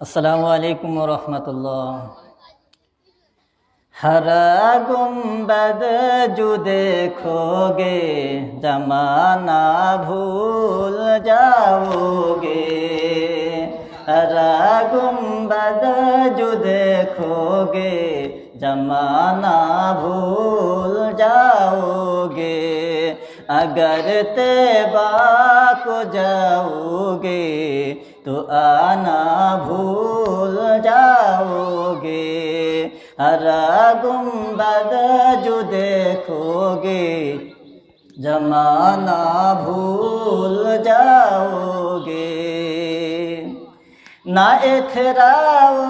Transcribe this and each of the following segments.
अस्सलाम वालेकुम रहमतुल्लाह हरा गुंबद जो देखोगे जमाना भूल जाओगे हरा गुंबद जो देखोगे जमाना भूल जाओगे अगर तेबा को जाओगे तो आना भूल जाओगे हरा गुंबद जो देखोगे जमाना भूल जाओगे। ना इथराओ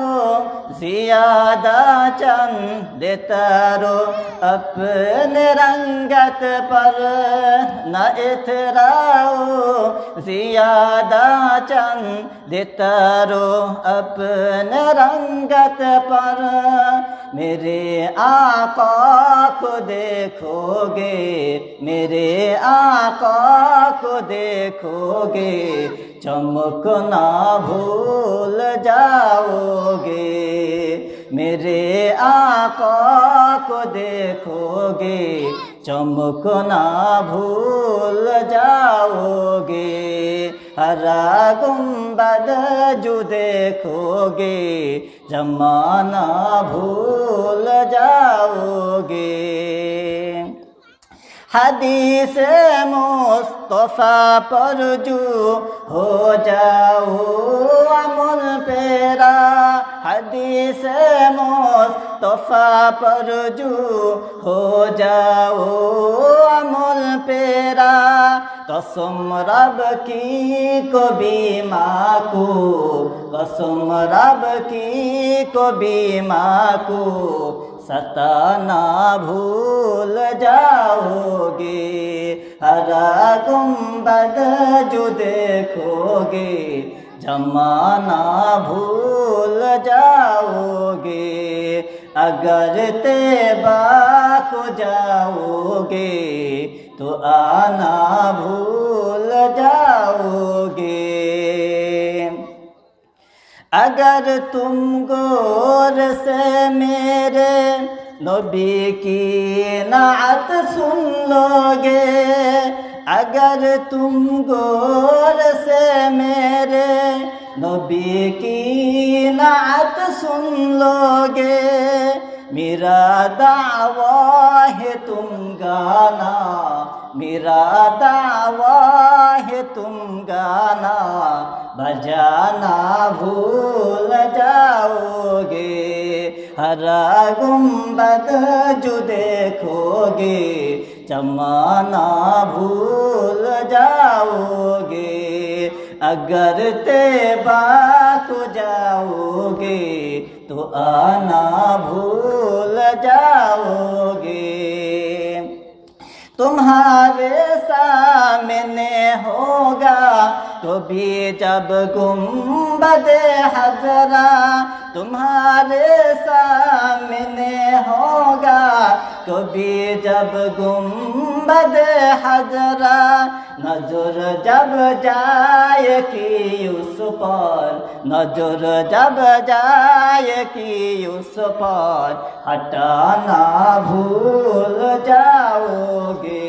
जियादा चंद देतारो अपने रंगत पर न इथराओ जियादा चंद देतारो अपने रंगत पर मेरे आका को देखोगे मेरे आका को देखोगे चमकना भूल जाओगे मेरे आका को देखोगे चमकना भूल जाओगे हरा गुम्बद जो देखोगे जमाना भूल जाओगे हदीस मुस्तफ़ा पर जो हो जाओ अमल पेरा हदीस मुस्तफ़ा पर जो हो जाओ अमल पेरा कसम रब की को बीमा को कसम रब की को बीमा को सताना भूल जाओगे, हरा गुंबद जो देखोगे जमाना भूल जाओगे, अगर तेबा को जाओगे। तो आना भूल जाओगे अगर तुम गौर से मेरे नबी की नात सुन लोगे अगर तुम गौर से मेरे नबी की नात सुन लोगे मेरा दावा है तुम गाना मेरा दावा है तुम गाना बजाना भूल जाओगे हरा गुम्बद जो देखोगे जमाना भूल जाओगे अगर तेबा को जाओगे तो आना भूल जाओगे। तुम्हारे सामने होगा तो भी जब गुम्बद हजरा तुम्हारे सामने होगा तो भी जब गुम्बद हजरा नजर जब जाए कि उस पर नजर जब जाए कि उस पर हटाना भूल जाओगे